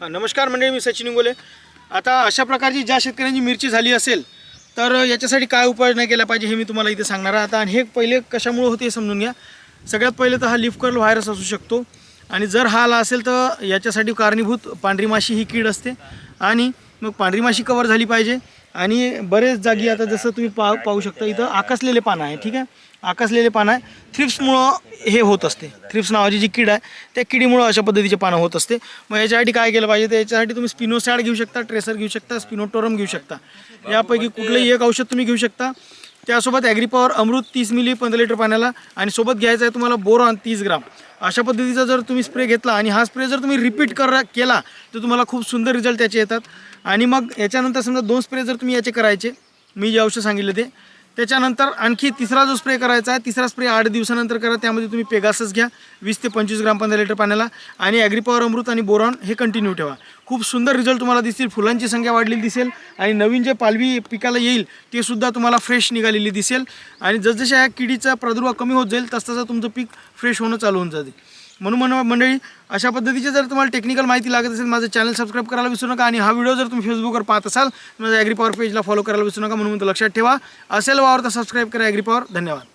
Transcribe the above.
हां नमस्कार मंडळी मी सचिन इंगोले. आता अशा प्रकारची ज्या शेतकऱ्यांची मिरची झाली असेल तर याच्यासाठी काय उपाययोजना केल्या पाहिजे हे मी तुम्हाला इथे सांगणार आहे. आता आणि हे पहिले कशामुळे होते हे समजून घ्या. सगळ्यात पहिले तर हा लिफ कर्ल व्हायरस असू शकतो. आणि जर हा आला असेल तर याच्यासाठी कारणीभूत पांढरी माशी ही कीड असते. आणि मग पांढरी माशी कवर झाली पाहिजे. आणि बरेच जागी आता जसं तुम्ही पा पाहू शकता इथं आकसलेले पानं आहे ठीक आहे? आकसलेले पानं आहे थ्रिप्समुळं हे होत असते. थ्रिप्स नावाची जी कीड आहे त्या किडीमुळं अशा पद्धतीचे पानं होत असते. मग याच्यासाठी काय केलं पाहिजे? तर याच्यासाठी तुम्ही स्पिनोसॅड घेऊ शकता ट्रेसर घेऊ शकता स्पिनोटोरम घेऊ शकता. यापैकी कुठलंही एक औषध तुम्ही घेऊ शकता. त्यासोबत ॲग्रीपॉवर अमृत तीस मिली पंधरा लिटर पाण्याला आणि सोबत घ्यायचं आहे तुम्हाला बोरॉन तीस ग्राम. अशा पद्धतीचा जर तुम्ही स्प्रे घेतला आणि हा स्प्रे जर तुम्ही रिपीट कर केला तर तुम्हाला खूप सुंदर रिझल्ट त्याचे येतात. आणि मग याच्यानंतर समजा दोन स्प्रे जर तुम्ही याचे करायचे मी जे औषध सांगितले ते त्याच्यानंतर आणखी तिसरा जो स्प्रे करायचा आहे तिसरा स्प्रे आठ दिवसानंतर करा. त्यामध्ये तुम्ही पेगासच घ्या. वीस ते पंचवीस ग्राम पंधरा लिटर पाण्याला. आणि ॲग्रीपॉवर अमृत आणि बोरॉन हे कंटिन्यू ठेवा. खूप सुंदर रिझल्ट तुम्हाला दिसतील. फुलांची संख्या वाढलेली दिसेल. आणि नवीन जे पालवी पिकाला येईल ते सुद्धा तुम्हाला फ्रेश निघालेली दिसेल. आणि जसजशा ह्या किडीचा प्रादुर्भाव कमी होत जाईल तसतसं तुमचं पीक फ्रेश होणं चालू होऊन जाते. म्हणून मन मंडळी अशा पद्धतीची जर तुम्हाला टेक्निकल माहिती लागत असेल माझं चॅनल सबस्क्राईब करायला विसरू नका आणि हा व्हिडिओ जर तुम्ही फेसबुकवर पाहत असाल माझ्या ॲग्री पॉवर पेजला फॉलो करायला विसरू नका म्हणून लक्षात ठेवा. असेल वावर तर सबस्क्राईब करा ॲग्री पॉवर धन्यवाद.